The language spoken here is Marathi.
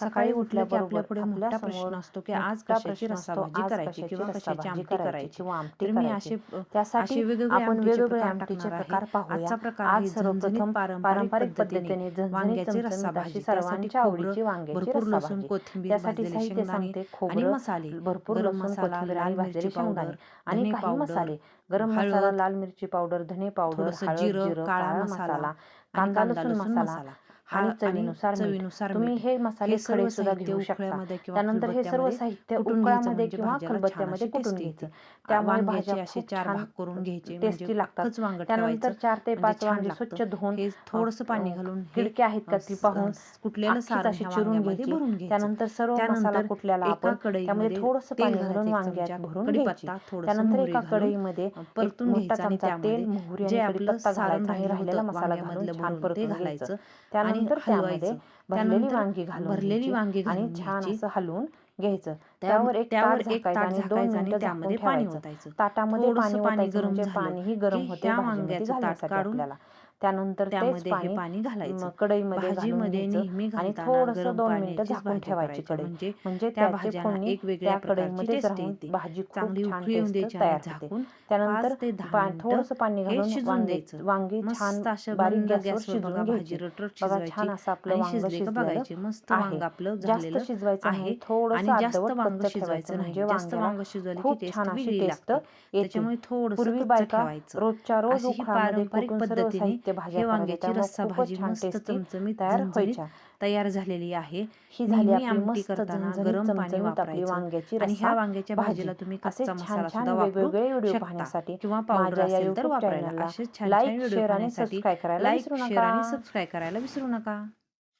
सकाळी उठल्या की आपल्या पुढे मोठा प्रश्न असतो की आज कशाची रस्सा असतो, भाजी करायची किंवा कशाची आमटी करायची किंवा आमटी मी. असे त्यासाठी आपण वेगवेगळे प्रकार आमटीचे प्रकार. पाहूया आजचा प्रकार आज सर्वप्रथम पारंपरिक पद्धतीने वांग्याची रस्सा भाजी सर्वांच्या आवडीची वांग्याची भरपूर लसूण. कोथिंबीर त्यासाठी साहित्य सांगते आणि खोबरं मसाले भरपूर गरम लसूण मसाला कोथिंबीर लाल आणि भाजलेले शेंगदाणे पावडर आणि काही मसाले गरम मसाला लाल मिरची पावडर धने पावडर हळद जिरं, काळा मसाला कांदा लसूण मसाला आणि चवीनुसार. चवीनुसार तुम्ही. हे मसाले खडे सुद्धा घेऊ शकता उकळ्यामध्ये त्यानंतर हे सर्व साहित्य उकळामध्ये म्हणजे किंवा खलबत्त्यामध्ये कुटून टेस्ट घ्यायचं. त्यामुळे भाज्या असे चार भाग करून घ्यायचे टेस्टी म्हणजे लागतात कच वांग त्यानंतर चार ते म्हणजे पाच वांगे. स्वच्छ धुवून थोडंसं पाणी घालून हे, खिडके आहेत का ती पाहून अशी ह्या चिरून घ्यायची. भरून घ्यायचं त्यानंतर सर्व मसाला त्यानंतर एका आपण त्यामध्ये थोडंसं पाणी घालून एक वांग्यात भरून घ्यायची त्यानंतर एका कढईमध्ये परतून मोठा चमचा तेल मोहरी जे आणि आपलं कढीपत्ता घालायचा आणि राहिलं राहिलेला मसाला घालून छान परतून घालायचं घ्यायचं त्यानंतर त्यामध्ये भरलेली वांगी घालून भरलेली वांगी आणि छान असं हलवून घ्यायचं. त्या- त्यावर एक त्यावर एक ताट आणि दोन झाकायचं आणि मिनिटं त्यामध्ये पाणी ओतायचं. ताटामध्ये पाणी पाणी ओतायचं गरम म्हणजे पाणीही गरम होते वांग्याचं ताट काढून त्यानंतर त्यामध्ये हे पाणी घालायचं. कढईमध्ये भाजीमध्ये नेहमी आणि घालताना थोडंसं दोन मिनिटं झाकून ठेवायची कढई. म्हणजे म्हणजे त्या भाज्यांना एक वेगळ्या प्रकारची टेस्ट येते. भाजी चांगली उकळी येऊन द्यायची झाकून त्यानंतर ते थोडंसं पाणी घालून शिजून वांगे द्यायचं. वांगी छान अशं बारीक गॅसवर शिजवून घ्यायची. रटरट शिजवायची छान असं आपलं आणि शिजले का बघायचे मस्त. वांग आपलं जास्त झालेलं शिजवायचं आहे. आणि जास्त वांग शिजवायचं नाही. जास्त वांग शिजवली की टेस्ट वेगळी लागते. त्याच्यामुळे थोडंसं पूर्वी कच्चं ठेवायचं. रोजच्या रोज अशी ही पारंपरिक पद्धतीने हे करायच्या. वांग्याची रस्सा भाजी मस्त चमचमीत तयार व्हायच्या. तयार झालेली आहे. ही झाली आमटी करताना गरम पाणी वापरायचं. वांग्याची आणि ह्या वांग्याच्या भाजी. भाजीला तुम्ही कच्चा मसाला सुद्धा वापरू शकता. पाहण्यासाठी किंवा पावडर असेल तर वापरायला. छान छान व्हिडिओ पाहण्यासाठी लाईक शेअर आणि सबस्क्राईब करायला विसरू नका.